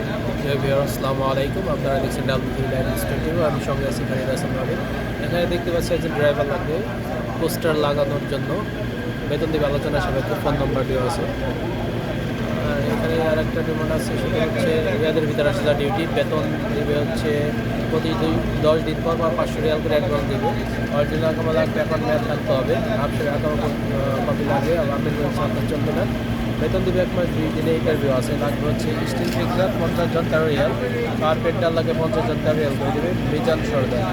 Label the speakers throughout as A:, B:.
A: আসসালামু আলাইকুম। আপনারা দেখছেন ডাব্লিউ আমি সঙ্গে আছি খালিদ হাসান এখানে দেখতে পাচ্ছি একজন ড্রাইভার লাগবে, পোস্টার লাগানোর জন্য। বেতন দিবে আলোচনা সাপেক্ষে ফোন নাম্বার দেওয়া আছে। আর এখানে আর একটা ডিমান্ড আছে, সেটা হচ্ছে রিয়াদের ভিতরে আসে যা ডিউটি বেতন দেবে হচ্ছে প্রতি দুই, দশ দিন পর বা পাঁচশো রিয়াল করে অ্যাডভান্স দেবে। অরিজিনাল আকামা লাগবে এখন ম্যাথ থাকতে হবে। আপসের আকামা কপি লাগে আর আপনার চলবে না বেতন দিবে এক দুই দিনে ইন্টারভিউ আছে। লাগবে হচ্ছে স্টিল ফিক্সার পঞ্চাশ জন তেরো রিয়াল কার্পেন্টার লাগে পঞ্চাশ জন তেরো রিয়াল করে দেবে। মিজান সর্দার।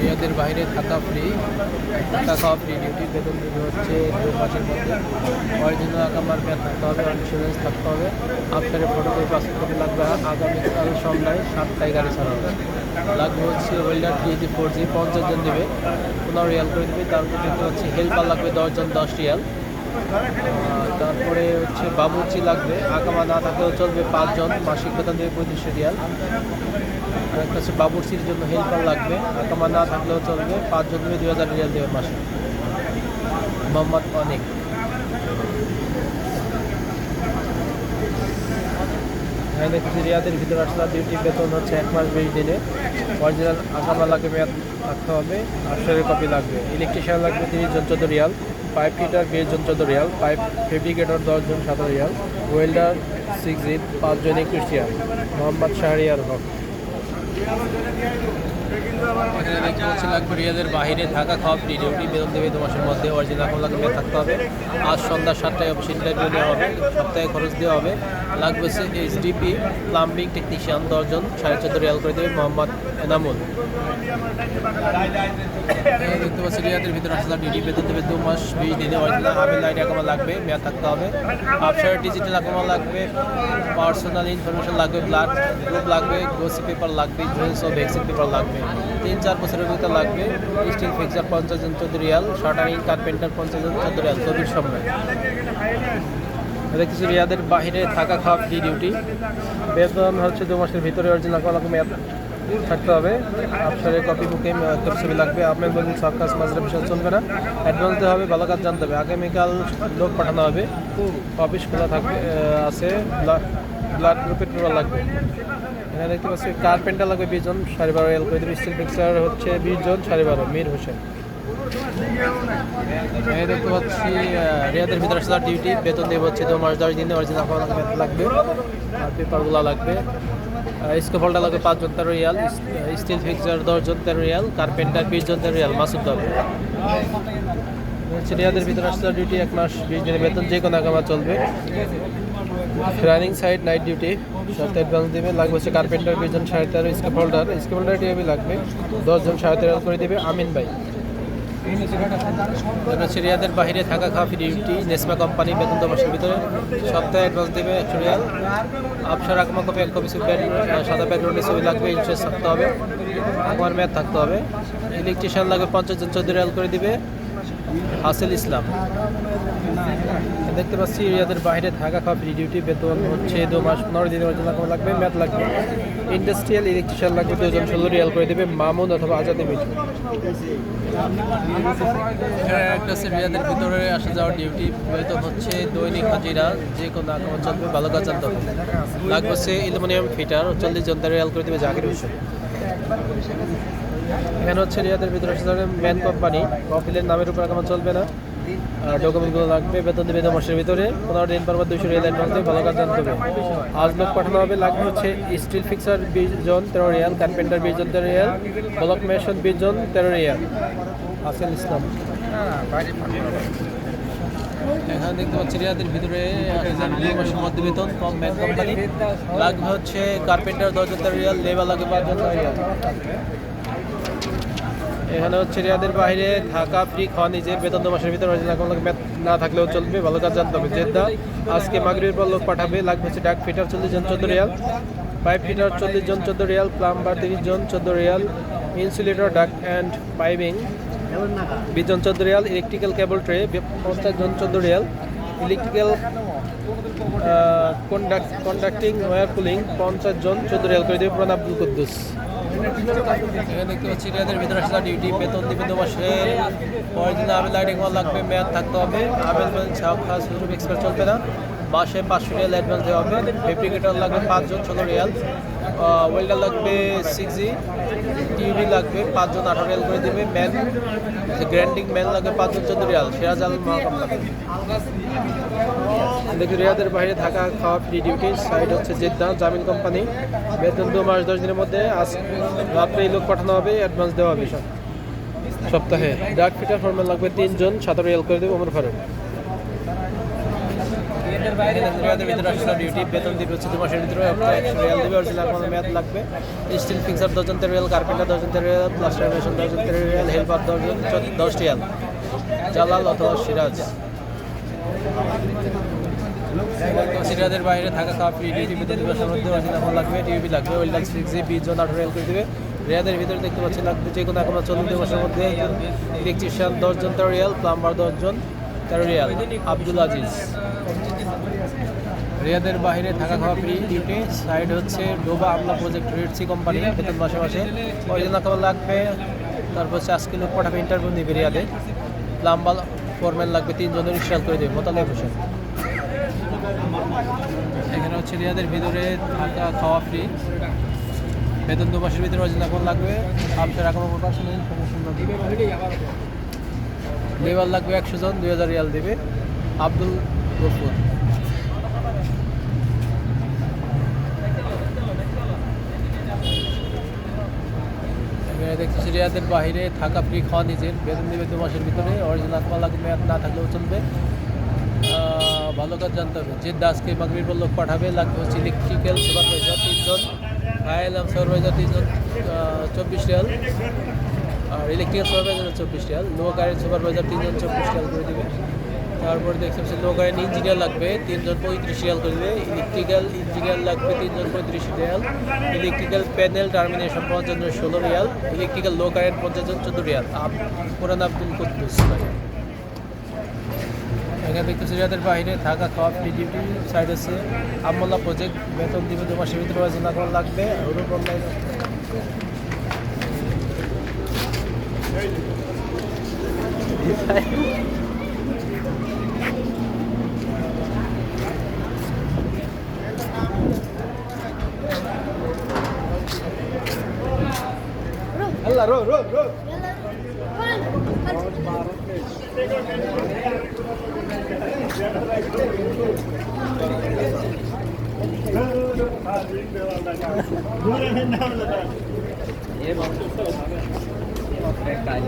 A: রিয়াদের বাইরে থাকা ফ্রি থাকা খাওয়া ফ্রি ডিউটি বেতন দিতে হচ্ছে দু মাসের মধ্যে। অরিজিনাল আকামার ব্যাগ থাকতে হবে ইন্স্যুরেন্স থাকতে হবে। আপনার ফটোকপি পাসপোর্ট লাগবে আগামীকাল সন্ধ্যায় সাতটায় গাড়ি ছাড়া হবে। লাগবে হচ্ছে welder three G four G পঞ্চাশ জন দেবে। পনেরো রিয়াল করে দেবে, তারপর হচ্ছে হেল্পার লাগবে দশজন, দশ রিয়াল। তারপরে হচ্ছে বাবুর্চি লাগবে। আকামা না থাকলেও চলবে পাঁচজন মাসিক বেতন দেবে পঁয়ত্রিশশো রিয়াল। আর একটা হচ্ছে বাবুর্চির জন্য হেল্পার লাগবে। আকামা না থাকলেও চলবে পাঁচজন দেবে দুই হাজার রিয়াল দেবে মাসে মোহাম্মদ অনেক। হ্যাঁ দেখছি রিয়াদের ভিতরে আসলে ডিউটি বেতন হচ্ছে এক মাস বিশ দিনে অরিজিনাল আকামা লাগবে, মেয়াদ থাকতে হবে। আটশোরের কপি লাগবে। ইলেকট্রিশিয়ান লাগবে তিরিশ জন, চোদ্দ রিয়াল। পাইপ ফিটার বিশ জন চোদ্দ রিয়াল, পাইপ ফেব্রিকেটর দশজন জন সতেরো রিয়াল, ওয়েল্ডার সিক্স জিপ পাঁচজন একুশ রিয়াল, মোহাম্মদ শাহরিয়ার হক। এখানে দেখতে পাচ্ছি লাগবে রিয়াদের বাইরে থাকা খাওয়া ফ্রি ডিউটি বেতন দেবে দু মাসের মধ্যে অরিজিনাল লাগবে, থাকতে হবে। আজ সন্ধ্যা সাতটায় অফিস ইন্টারভিউ দেওয়া হবে, সপ্তাহে খরচ দেওয়া হবে। লাগবে এইচডিপি প্লাম্বিং টেকনিশিয়ান দশজন, সাড়ে চোদ্দ রিয়াল করে দেবে, মোহাম্মদ এনামুল। দেখতে পাচ্ছি রিয়াদের ভিতরে আসলে ডিডি বেতন দেবে দু মাস বিশ দিনে অরিজিনাল আবিল লাইট আকামা লাগবে, মেয়াদ থাকতে হবে। আপসার ডিজিটাল আকামা লাগবে পার্সোনাল ইনফরমেশন লাগবে ব্লাড গ্রুপ লাগবে, গোসি পেপার লাগবে ইন্স্যুরেন্স ও ভ্যাকসিন পেপার লাগবে। তিন চার বছরের ভিতরে লাগবে স্টিল ফিক্সার পঞ্চাশ জন, চোদ্দ রিয়াল শার্টারিং কার্পেন্টার পঞ্চাশ জন, চোদ্দ রিয়াল কবির সম্রাট দেখতেছি রিয়াদের বাইরে থাকা খাওয়া ফ্রি ডিউটি বেতন হচ্ছে দু মাসের ভিতরে অরিজিনাল আকামা মেয়াদ থাকতে হবে। আফসারের কপি বুকে ছবি লাগবে। আপনার বলুন সব কাজ মাঝে বিষয় চলবে না। অ্যাডভান্স দিতে হবে, ভালো কাজ জানতে হবে। আগামীকাল লোক পাঠানো হবে। অফিস খোলা থাকবে আছে। ব্লাড গ্রুপের পেপার লাগবে। এখানে দেখতে পাচ্ছি কার্পেন্টার লাগবে, বিশ জন, সাড়ে বারো এল করে স্টিল ফিক্সার হচ্ছে বিশ জন, সাড়ে বারো, মীর হোসেন। এই দেখতে পাচ্ছি রিয়াদের ভিতরে ডিউটি বেতন হচ্ছে মাস, দশ দিনে অরিজিনাল লাগবে আর পেপারগুলো লাগবে। স্কোফলটা লাগবে তেরো রিয়াল স্টিল ফিক্সার দশজন তেরো রিয়াল কার্পেন্টার বিশ জন তেরো রিয়াল, মাসুদ হচ্ছে রিয়াদের ভিতরে আসলে ডিউটি এক মাস, বিশ দিনের বেতন, যে কোনো আগামা চলবে। Running side night duty advance দেবে। লাগবে হচ্ছে কার্পেন্টার সাড়ে তেরো স্কেপ হোল্ডার স্কেপ লাগবে। দশজন সাড়ে তেরো করে দেবে, আমিন ভাই। হচ্ছে রিয়াদের বাইরে থাকা খাওয়া ফ্রি ডিউটি, নেসমা কোম্পানি বেতন দমাসের ভিতরে সপ্তাহে অ্যাডভান্স দেবে একশো রিয়াল আপসার আকমা কপি এক কপি সুপার সাদা ব্যাকগ্রাউন্ডে ছবি লাগবে ইন্টারেস্ট থাকতে হবে আকমার ম্যাথ থাকতে হবে। ইলেকট্রিশিয়ান লাগবে পঞ্চাশ জন চোদ্দ রিয়াল করে দিবে। হাসেল ইসলাম। দেখতে পাচ্ছি রিয়াদের বাইরে থাকা খাওয়া ফ্রি ডিউটি বেতন হচ্ছে দু মাস পনেরো দিনের জন্য কোনো লাগবে? ম্যাথ লাগবে। ইন্ডাস্ট্রিয়াল ইলেকট্রিশিয়ান লাগবে, দুজন ষোলো রিয়াল করে দেবে, মামুন অথবা আজাদে মিঠু একটা হচ্ছে রিয়াদের ভিতরে আসা যাওয়ার ডিউটি বেতন হচ্ছে দৈনিক হাজিরা, যে কোনো আক্রমণ চলবে, ভালো কাজ জানতে হবে। লাগবে হচ্ছে অ্যালুমিনিয়াম ফিটার, চল্লিশ জন রিয়াল করে দেবে জাকির হোসেন। এখানে হচ্ছে রিয়াদের ভিতরে ম্যান কোম্পানি কপিলের নামের উপর আক্রমণ চলবে না। ডকুমেন্টগুলো লাগবে বেতন দেবে মাসের ভিতরে। পনেরো দিন পর দুশো রিয়াল অ্যাডভান্স দিয়ে ভালো কাজ জানতে হবে। আজ লোক পাঠানো হবে, লাগবে হচ্ছে স্টিল ফিক্সার বিশ জন, তেরো রিয়াল কার্পেন্টার বিশ জন, তেরো রিয়াল ব্লক মেশন বিশ জন, তেরো রিয়াল। হাসিল ইসলাম। এখানে দেখতে পাচ্ছি রিয়াদের ভিতরে দুই মাসের মধ্যে বেতন, কম ম্যান কোম্পানি লাগবে হচ্ছে কার্পেন্টার দশজন তেরো রিয়াল লেবার লাগবে পাঁচজন তেরো রিয়াল। এখানে হচ্ছে রিয়াদের বাইরে থাকা ফ্রি খাওয়া নিজের বেতন দু মাসের ভিতরে না থাকলেও চলবে। ভালো কাজ জানতে হবে, জেদ্দা। আজকে মাগরিবের পর লোক পাঠাবে, লাগবে হচ্ছে ডাক ফিটার চল্লিশ জন চোদ্দ রিয়াল, পাইপ ফিটার চল্লিশ জন চোদ্দ রিয়াল, প্লাম্বার তিরিশ জন চোদ্দ Real, insulator, duct and piping বিশ জন চোদ্দ রিয়াল, ইলেকট্রিক্যাল কেবল ট্রে পঞ্চাশ জন চোদ্দ Real, electrical conduct wire cooling পঞ্চাশ জন চোদ্দ রিয়াল করে দেবে প্রণাব কুদ্দুস। দেখতে পাচ্ছি রেদের ভিতরে আসা ডিউটি বেতন দিবে দু মাসের পরের দিন আবেল লাইটিং লাগবে, মেয়াদ থাকতে হবে। আবেল বলেন ছাপ খাস এক্সপার্ট চলবে না। মাসে পাঁচশো রিয়াল অ্যাডভান্স দেওয়া হবে। ফেব্রিকেটর লাগবে পাঁচজন, ষোলো রিয়াল। ওয়েল্ডার লাগবে সিক্স জি টিভি লাগবে, পাঁচজন আঠারো রিয়াল করে দেবে ম্যান গ্র্যান্ডিং ম্যান লাগবে পাঁচজন চোদ্দ রিয়াল সিরাজ আল দেখি রিয়াদের বাইরে থাকা খাওয়া ফ্রি ডিউটি সাইড হচ্ছে জেদ্দা, জামিন কোম্পানি বেতন দু মাস, দশ দিনের মধ্যে আজ রাত্রে লোক পাঠানো হবে অ্যাডভান্স দেওয়া হবে সব। সপ্তাহে। ডাক ফিটার ফর্মেল লাগবে তিনজন সাত রিয়াল করে দেবো আমার ফারুক। রিয়াদের ভিতরে আসলে ডিউটি বেতন দিবে হচ্ছে দু মাসের ভিতরে। একশো রিয়াল মেয়াদ লাগবে। স্টিল ফিক্সার দশজন তেরো রিয়াল কার্পেন্টার দশজন তেরো রিয়াল প্লাস্টার মেশিন দশজন তেরো রিয়াল হেল্পার দশজন দশ রিয়াল। জালাল অথবা সিরাজ। সিরাজের বাইরে থাকা খাওয়া ফ্রি ডিউটি মধ্যে ফোন লাগবে টিভি লাগবে ওয়েলডাল সিক্স জি বিশ জন আঠারো রিয়াল করে দেবে। রিয়াদের ভিতরে দেখতে পাচ্ছি লাগবে যে কোনো এখন চল্লিশ দিবসের মধ্যে ইলেকট্রিশিয়ান দশজন তেরো রিয়াল প্লাম্বার দশজন তেরো রিয়াল আব্দুল আজিজ। রিয়াদের বাইরে থাকা খাওয়া ফ্রি ডিউটি সাইড হচ্ছে ডোবা আমলা প্রজেক্ট রেডসি কোম্পানি বেতন মাসে মাসে অরিজিনাল খাবার লাগবে? তারপর হচ্ছে আজকে লোক পাঠাবে ইন্টারভিউ নেবে রিয়াদে। প্লাম্বার ফোরম্যান লাগবে, তিনজনের ইনস্টল করে দেবে মোতালে হোসেন। এখানে হচ্ছে রিয়াদের ভিতরে থাকা খাওয়া ফ্রি বেতন দু মাসের ভিতরে অরিজিনাল কোন লাগবে? আপনার এখন পার্সোনাল ইনফরমেশন লেবার লাগবে একশো জন, দুই হাজার রিয়াল দেবে। আব্দুল গফুর। দেখতেছি রিয়াদের বাইরে থাকা ফ্রি খাওয়া নিজের বেতন দেবে দু মাসের ভিতরে। অরিজিনাল মাল লাগবে, মেয়াদ না থাকলেও চলবে। ভালো কাজ জানতে হবে। যে দাসকে মাগরির পর লোক পাঠাবে। লাগবে হচ্ছে ইলেকট্রিক্যাল সুপারভাইজার তিনজন। ফায়ার সুপারভাইজার তিনজন চব্বিশ রিয়াল। আর ইলেকট্রিক্যাল সুপারভাইজার হচ্ছে চব্বিশ রিয়াল লো কারেন্ট সুপারভাইজার তিনজন চব্বিশ রিয়াল করে দেবে। তারপর দেখতে পাচ্ছি লো কারেন্ট ইঞ্জিনিয়ার লাগবে, তিনজন পঁয়ত্রিশ রিয়াল করে দেবে ইলেকট্রিক্যাল ইঞ্জিনিয়ার লাগবে তিনজন পঁয়ত্রিশ রিয়াল ইলেকট্রিক্যাল প্যানেল টার্মিনেশন পঞ্চাশ জন ষোলো রিয়াল ইলেকট্রিক্যাল লো কারেন্ট পঞ্চাশ জন চোদ্দ রিয়াল আপ কোরআন আব্দুল কুদ্দুস এখানে দেখতেছি যাদের বাইরে থাকা খাওয়া ফ্রি ডিউটি সাইড আছে। আমলা প্রজেক্ট বেতন দিবে দু মাসের ভিতরে না লাগবে। ওরূপ অনলাইন
B: ಅಲ್ಲ ರೋ ರೋ ರೋ ಏ 拜拜。